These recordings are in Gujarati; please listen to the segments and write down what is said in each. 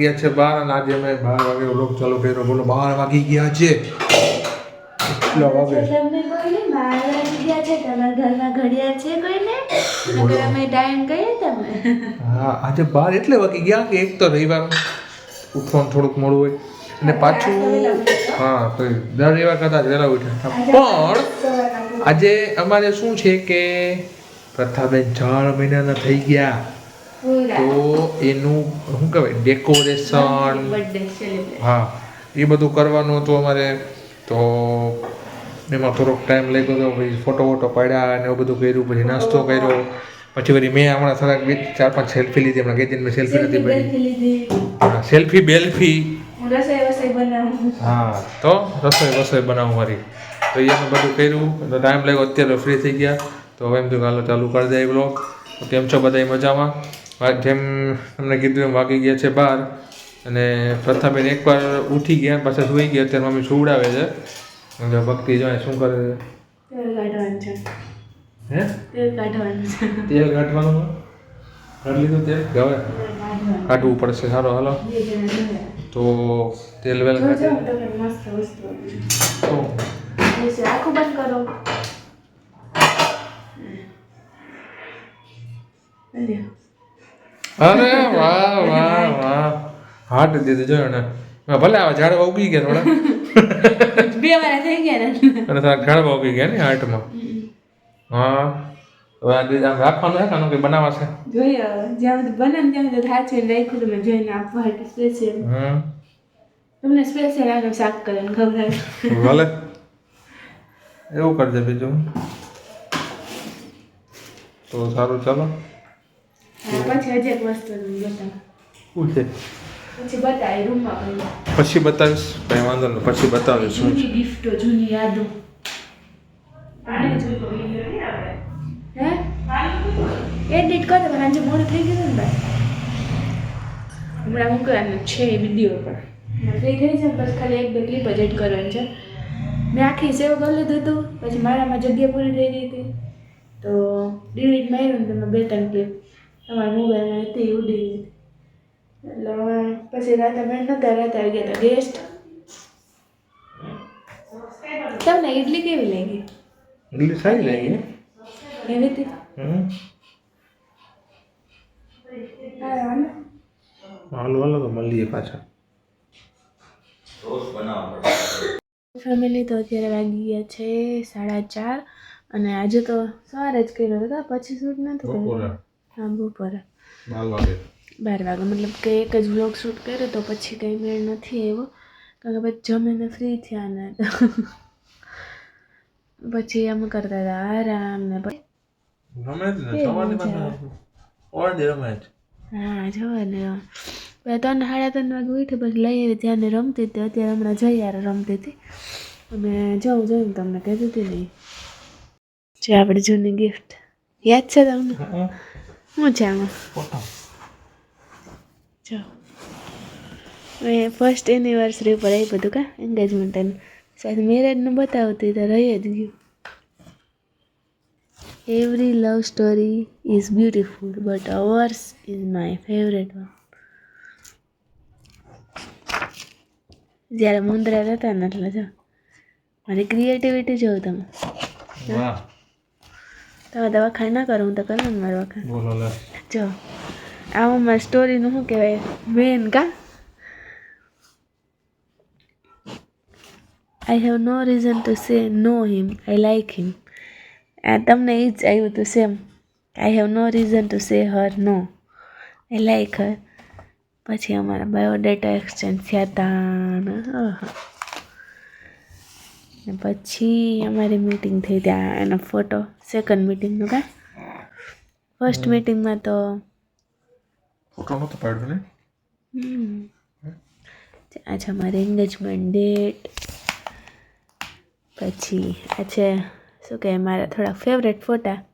વાગી ગયા છે બાર અને આજે અમે બાર વાગે વ્લોગ ચાલુ કર્યો. બોલો બાર વાગી ગયા છે. કેટલા વાગે? હા આજે બાર એટલે વાગી ગયા કે એક તો રવિવાર ઉઠવાનું થોડુંક મોડું હોય. અને પાછું હા તો દર રવિવાર કદાચ વહેલા ઉઠ્યા પણ આજે અમારે શું છે કે પ્રથાબેન ચાર મહિનાના થઈ ગયા. તો એનું શું કહેવાય ડેકોરેશન હા એ બધું કરવાનું હતું અમારે તો એમાં થોડોક ટાઈમ લાગ્યો હતો પછી ફોટો વોટો પાડ્યા અને એવું બધું કર્યું પછી નાસ્તો કર્યો પછી વળી મેં હમણાં થોડાક બે ચાર પાંચ સેલ્ફી લીધી હમણાં કઈ મેં સેલ્ફી નથી પડી સેલ્ફી બેલ્ફી હું તો રસોઈ રસોઈ બનાવું મારી તો એ બધું કર્યું તો ટાઈમ લાગ્યો અત્યારે ફ્રી થઈ ગયા તો હવે એમ તો ચાલુ કરી દે બ્લોગ તો કેમ છો બધા મજામાં જેમ તમને કીધું એમ વાગી ગયા છે બાર અને પ્રથાબેન એકવાર ઉઠી ગયા પાછા સુઈ ગયા અત્યારે મમ્મી સુવડાવે છે. ભક્તિ જો શું કરે છે? તેલ કાઢવાનું છે. હે? તેલ કાઢવાનું કાઢી લીધું તેલ? હવે? કાઢવું પડશે. સારો હાલો. તો તેલ વેલ આખું બંધ કરો. અલ્યો. અરે વાહ વાહ વાહ. હાટ દીધું જોયો ને ભલે આવા ઝાડવા ઉગી ગયા થોડા. બે વાર થઈ ગયા ને. અને થોડા ઝાડવા ઉગી ગયા ને હાટમાં. હા. હવે આમ રાખવાનું છે કાનો કે બનાવાશે જોઈએ હવે. જ્યાં બધું બને ત્યાં બધું છે રાખ્યું તમે જોઈને આપવા માટે સ્પેશિયલ તમને સ્પેશિયલ આનું શાક કરીને ખબર ભલે. એવું કરજે બીજું. તો સારું ચાલો. પછી હજી એક વસ્તુ બતાવું. છે? પછી બતાવી રૂમમાં પછી બતાવીશ. કઈ વાંધો નહીં પછી બતાવીશ શું છે જૂની ગિફ્ટો જૂની યાદો. હે? એડિટ કરો પણ આજે મોડું થઈ ગયું ને ભાઈ? હમણાં મૂકવાનું છે વીડિયો પર. ફ્રી થઈ છે બસ ખાલી એક બે ક્લિપ જ એડ કરવાની છે. મેં આખી સેવ કરી લીધું હતું પછી મારામાં જગ્યા પૂરી થઈ ગઈ હતી. તો ડિલીટ માર્યું ને તમે બે ત્રણ ક્લિપ તમારા મોબાઈલમાં હતી ઉડી ગઈ એટલે પછી રાતે મેં નતા રાતે આવી ગયા હતા ગેસ્ટ તમને ઇડલી કેવી લાગી ઇડલી સારી લાગી એવી હતી હમ હા વાંધો. હાલો હાલો તો મળીએ પાછા ફેમિલી તો અત્યારે વાગી ગયા છે સાડા ચાર અને આજે તો સવારે જ કર્યો હતો પછી શૂટ કર્યું. બપોરે. હા બપોરે બાર વાગે બાર વાગે. મતલબ કે એક જ વ્લોગ શૂટ કર્યો તો પછી કંઈ મેળ નથી એવો. કારણ કે પછી જમીને ફ્રી થયા ને પછી એમ કરતા હતા આરામ ને હા જોવાને ત્રણ સાડા ત્રણ વાગે ઉઠી પછી લઈ આવી ત્યાંને રમતી હતી. અત્યારે હમણાં જઈ યાર રમતી હતી. અને જવું જોઈને તમને કહેતી હતી નહીં જે આપણે જૂની ગિફ્ટ યાદ છે તમને? ફોટો. જો. મેં ફર્સ્ટ એનિવર્સરી ઉપર એ બધું કા? એન્ગેજમેન્ટ એનું. સાથે મેરેજનું બતાવતી તો રહી જ ગયું. Every love story is beautiful but ours is my favourite one જ્યારે મુંદરા રહેતા ને એટલે જો. મારી ક્રિએટિવિટી જોઉં તમે. વાહ. તમે તો વખાણ ના કરો હું તો કરું ને મારું વખાણ જો આમાં મારી સ્ટોરીનું શું કહેવાય? મેન કા? I have no reason to say no him I like હિમ આ તમને એ જ આવ્યું હતું same I have no reason to say her no I like હર પછી અમારા બાયોડેટા એક્સચેન્જ થયા હતા ને પછી અમારી મીટિંગ થઈ ત્યાં એનો ફોટો સેકન્ડ મીટિંગનો કા ફર્સ્ટ મિટિંગમાં તો ફોટો નહોતો પાડ્યો ને? આ છે અમારી એન્ગેજમેન્ટ ડેટ પછી આ છે શું કહે મારા થોડા ફેવરેટ ફોટા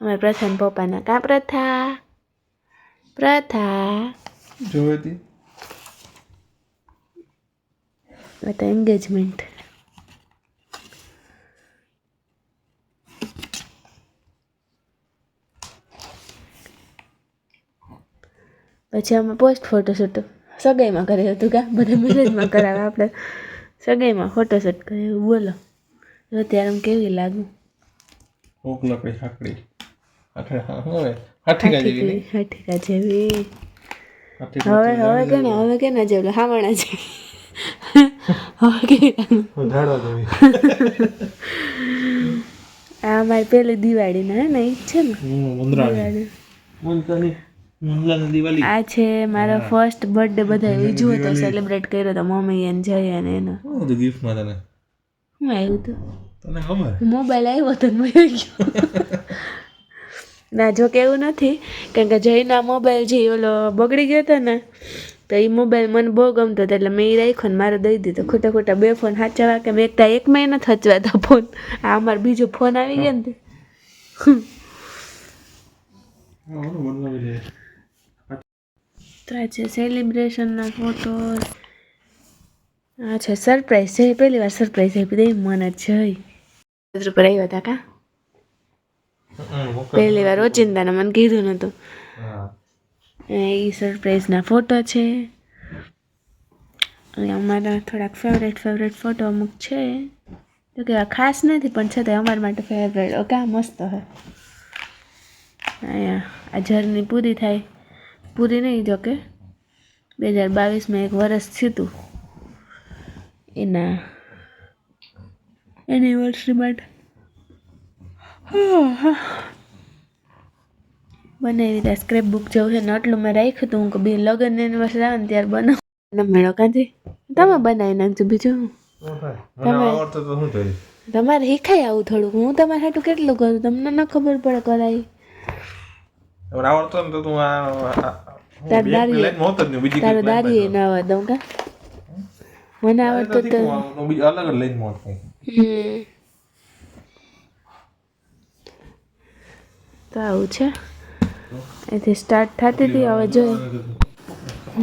અમારા પ્રથમ પપ્પાના કા પ્રથા? પ્રથા. જોઈ હતી. એન્ગેજમેન્ટ પછી અમે પોસ્ટ ફોટોશૂટ સગાઈમાં કર્યું હતું કા? બધા મેરેજમાં કરાવે આપણે. સગાઈમાં ફોટોશૂટ કર્યું બોલો. જો ત્યારે આમ કેવી લાગુ? ઓક લકડી હાકડી. જેવી હાઠીકા જેવી. હવે હવે કેને હવે કેના જેવું હામણા છે હવે કેવી આ મારી પેલી દિવાળીના હે ને છે ને? દિવાળી. આ છે મારો ફર્સ્ટ બર્થડે બધા ઉજવો હતો સેલિબ્રેટ કર્યો તો મમ્મી એને જય અને એનો શું હતું ગિફ્ટમાં તને હું આવ્યું હતું તને ખબર મોબાઈલ આવ્યો તો ને ગયો ના જો કે એવું નથી કારણ કે જયના મોબાઈલ જે ઓલો બગડી ગયો હતો ને તો એ મોબાઈલ મને બહુ ગમતો હતો એટલે મેં એ રાખ્યો ને મારે દઈ દીધો ખોટા ખોટા બે ફોન સાચવા કે મેં એકતા એક મહિના થચવા હતા ફોન આ અમારો બીજો ફોન આવી ગયો ને તે. હા બનાવી લે તો આ છે સેલિબ્રેશનના ફોટોસ આ છે સરપ્રાઈઝ છે પહેલી વાર સરપ્રાઈઝ આપી દઈ મને જઈ ઉપર આવ્યા હતા કા પહેલી વાર ઓચિંતાને મને કીધું નહોતું એ સરપ્રાઈઝના ફોટો છે અમારા થોડાક ફેવરેટ ફેવરેટ ફોટો અમુક છે તો કે ખાસ નથી પણ છતાંય અમારા માટે ફેવરેટ ઓકે મસ્ત હે અહીંયા આ જર્ની પૂરી થાય પૂરી નહીં જોકે બે હજાર બાવીસમાં એક વરસ થયું એના એનિવર્સરી માટે. બનાવી ત્યાં સ્ક્રેપ બુક જેવું છે ને આટલું મેં રાખ્યું હતું હું કે બે લગ્ન એનિવર્સરી આવે ને ત્યારે બનાવ. મેળો કાંથી તમે બનાવી નાખજો બીજું. શું? શું થાય? મને આવડતું તો શું થાય તમારે શીખાય આવું થોડુંક. હું તમારે હાટું કેટલું કરું? તમને ન ખબર પડે કરાય આવડતો ને તો તું આ લાઈનમાં હોત જ નહીં, બીજી તારો દાદી ના આવવા દઉં કા મને આવડતું તો અલગ જ લાઈનમાં હોત કંઈક. હમ તો આવું છે અહીંથી સ્ટાર્ટ થતી હતી હવે જો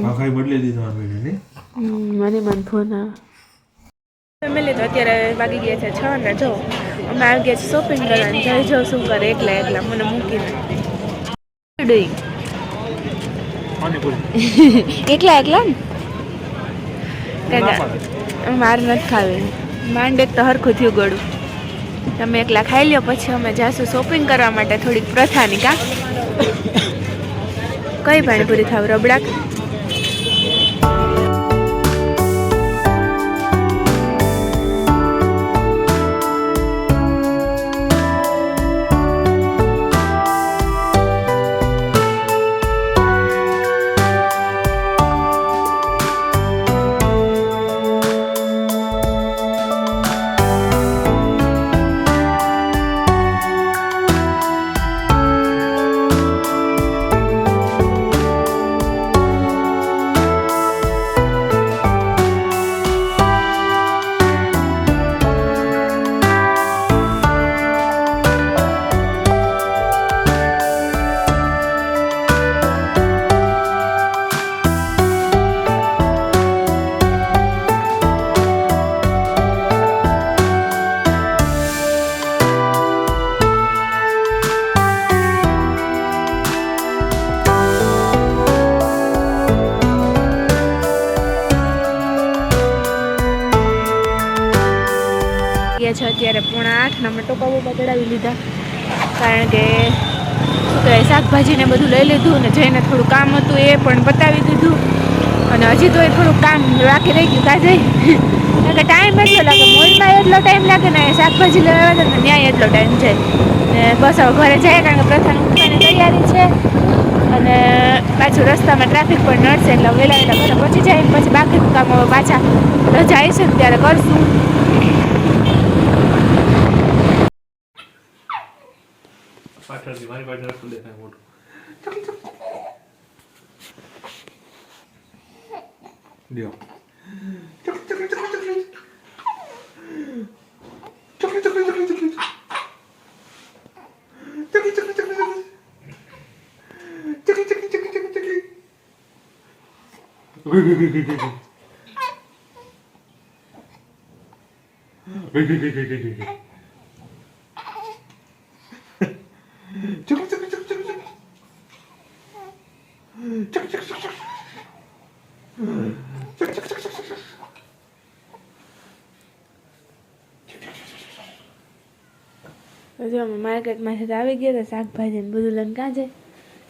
આખાઈ બદલી દીધો આ નહીં? મને મન ફોન આવે ફેમિલી તો અત્યારે વાગી ગયા છે છ ને જો અમે આવી ગયા છે શોપિંગ કરવાની જઈ જાઉં શું કરે એકલા એકલા મને મૂકીને ડુઈંગ એકલા એકલા કાકા મારે નથી ખાવી. માંડ એક તો હરખું થયું ગળું. તમે એકલા ખાઈ લ્યો પછી અમે જાશું શોપિંગ કરવા માટે થોડીક પ્રથાની કા? કઈ પાણીપુરી ખાવ રબડા છે અત્યારે પોણા આઠ અમે ટોપા બોપા લીધા. કારણ કે શું કહેવાય શાકભાજીને બધું લઈ લીધું ને જઈને થોડું કામ હતું એ પણ બતાવી દીધું. અને હજી તો એ થોડુંક કામ બાકી રહી ગયું કાજે કારણ કે ટાઈમ એટલો લાગે મોલમાં એટલો ટાઈમ લાગે ને શાકભાજી લેવા ને ત્યાં એટલો ટાઈમ જાય. ને બસ હવે ઘરે જાય કારણ કે પ્રથમ ઉઠવાની તૈયારી છે. અને પાછું રસ્તામાં ટ્રાફિક પણ નડશે એટલે વહેલા વહેલા ઘરે પહોંચી જાય પછી બાકીનું કામ હવે પાછા રજા આવીશું ત્યારે કરશું. પાછળથી મારી પાછળ રસ્તો દેખાય મોટો. લ્યો. ચકલી, ચકલી, ચકલી, ચકલી. ચકલી, ચકલી, ચકલી, ચકલી. ચકલી, ચકલી, ચકલી, ચકલી. ચકલી, ચકલી, ચકલી, ચકલી, ચકલી. ઉઈ, ઉઈ, ઉઈ, ઉઈ, ઉઈ. ઉઈ, ઉઈ, ઉઈ, ઉઈ, ઉઈ, ઉઈ. ચકલી, ચકલી, ચકલી, ચકલી, ચકલી. હજુ અમે માર્કેટમાંથી તો આવી ગયા હતા શાકભાજી ને બધું લઈને કાં છે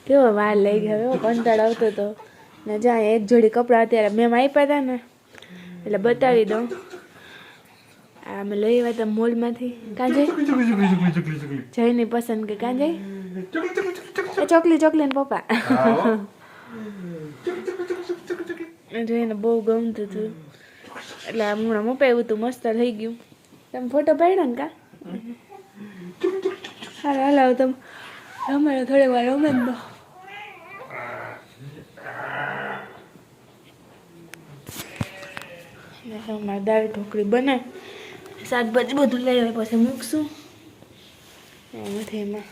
કેવો વાર લઈ ગયો એવો કંટાળો આવતો હતો ને જ્યાં એક જોડી કપડાં અત્યારે મેમ આપ્યા હતા ને એટલે બતાવી દઉં આ અમે લઈ આવ્યા હતા મોલમાંથી કાં જઈ જઈને પસંદ કે કાં જઈ ચોકલી ચોકલી ને પપ્પા જોઈને બહુ ગમતું હતું એટલે આમ હમણાં મપાયું હતું મસ્ત થઈ ગયું તમે ફોટો પાડ્યો ને કા હાલો હાલો તમે રમાડો થોડીક વાર રમે તો ને અમારે દાળ ઢોકળી બને શાકભાજી બધું લઈ આવે પછી મૂકશું. નથી એમાં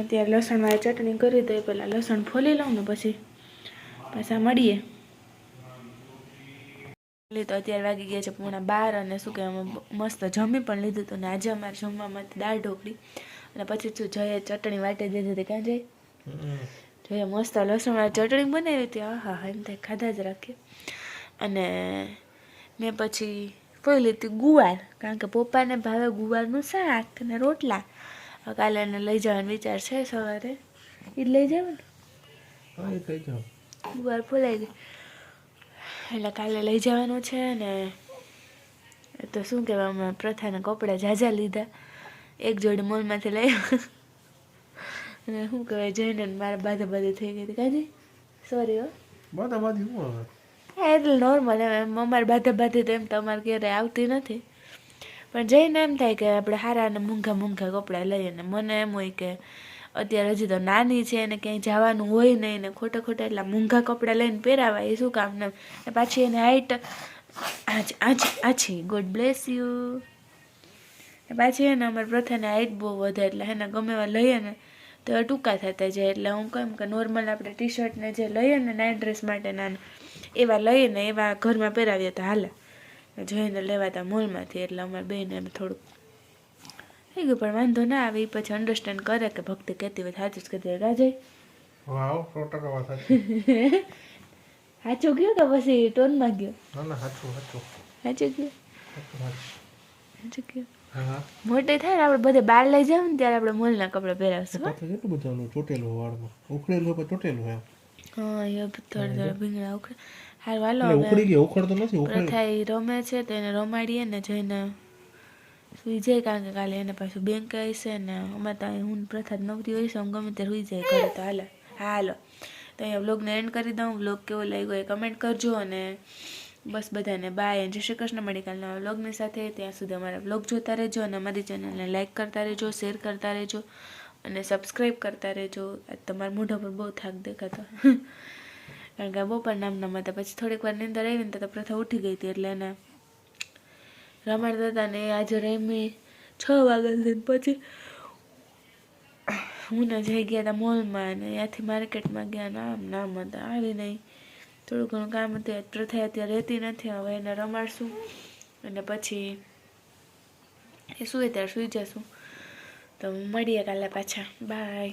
અત્યારે લસણવાળી ચટણી કરી તો એ પહેલાં લસણ ફોલી લઉં ને પછી પાછા મળીએ. તો અત્યારે વાગી ગયા છે પૂણા બાર અને શું કહેવાય મસ્ત જમી પણ લીધું હતું ને આજે અમારે જમવામાં દાળ ઢોકળી. અને પછી તું જોઈએ ચટણી વાટે દીધી હતી ક્યાં જઈ જોઈએ મસ્ત લસણવાળી ચટણી બનાવી હતી. હા હા એમ થાય ખાધા જ રાખીએ અને મેં પછી કોઈ લીધી ગુવાર. કારણ કે પપ્પાને ભાવે ગુવારનું શાક અને રોટલા. કાલે એને લઈ જવાનો વિચાર છે સવારે. એ લઈ જાવ ને ગુવાર ફોલાઈ ગઈ. એટલે કાલે લઈ જવાનું છે ને એ તો શું કહેવાય અમે પ્રથાને કપડાં ઝાઝા લીધા. એક જોડી મોલમાંથી લઈ અને શું કહેવાય જઈને મારા બાધા બાધી થઈ ગઈ હતી. કાજી સોરી હો. હા એટલે નોર્મલ એમ અમારે બાધા બાધી તો એમ તો અમારે ક્યારેય આવતી નથી. પણ જઈને એમ થાય કે આપણે સારા અને મૂંઘા મૂંઘા કપડાં લઈએ ને મને એમ હોય કે અત્યારે હજી તો નાની છે ને ક્યાંય જવાનું હોય નહીં ને ખોટા ખોટા એટલા મૂંઘા કપડાં લઈને પહેરાવા એ શું કામ ને? પાછી એને હાઈટ આછી આછી ગોડ બ્લેસ યુ પાછી એને અમારી પ્રથાને હાઈટ બહુ વધે એટલે એને ગમે એવા લઈએ ને તો એ ટૂંકા થતા જાય. એટલે હું કેમ કે નોર્મલ આપણે ટી શર્ટને જે લઈએ ને નાઇટ ડ્રેસ માટે નાના એવા લઈએ ને એવા ઘરમાં પહેરાવીએ તો હાલે. જોઈને લેવાતા મોલમાંથી એટલે અમારે બેને એમ થોડુંક થઈ ગયું. પણ વાંધો ના આવે પછી અન્ડરસ્ટેન્ડ કરે કે ભક્તિ કહેતી હોય સાચું જ કહેતી રાજય વાવ સો ટકા વાત સાચી ગયો કે પછી ટોનમાં ગયો? ના ના સાચું સાચું. સાચું ગયો? સાચું ગયો. મોટી થાય ને આપણે બધે બહાર લઈ જાવ ને ત્યારે આપણે મોલના કપડાં પહેરાવશું. કેટલું બધું ચોટેલું વાળમાં? ઉખડેલું હોય પણ ચોટેલું એમ? હા એ થોડા થોડા ભીંગડા ઉખડે. હાલ વાલો ઉખડી ગયા ઉખડતો નથી ઉખડે રમે છે તો એને રમાડીએ ને જઈને સુઈ જાય કારણ કે કાલે એને પાછું બેંક આવશે ને અમારે તો હું પ્રથા જ નવરી હોય છે હું ગમે ત્યારે સુઈ જાય ઘરે તો હાલે. હાલો. તો અહીંયા બ્લોગને એન્ડ કરી દઉં બ્લોગ કેવો લાગ્યો એ કમેન્ટ કરજો અને બસ બધાને બાય જય શ્રી કૃષ્ણ મેડિકલના કાલના વ્લોગની સાથે. ત્યાં સુધી અમારા વ્લોગ જોતા રહેજો અને અમારી ચેનલને લાઇક કરતા રહેજો, શેર કરતા રહેજો અને સબસ્ક્રાઈબ કરતા રહેજો. તમારા મોઢા પર બહુ થાક દેખાતો. કારણ કે બપોર નામના હતા. પછી થોડીક વાર નીંદર આવીને તો પ્રથા ઉઠી ગઈ હતી એટલે એને રમાડતા હતા ને આજે રમી છ વાગ્યા પછી હું ને જઈ ગયા હતા મોલમાં અને ત્યાંથી માર્કેટમાં ગયા. ને આમ નામ હતા. આવી નહીં. થોડું ઘણું કામ હતું આજ પ્રથા અત્યારે રહેતી નથી, હવે એને રમાડશું. અને પછી એ સુવે ત્યારે સુઈ જશું. તો મળીએ કાલે પાછા. બાય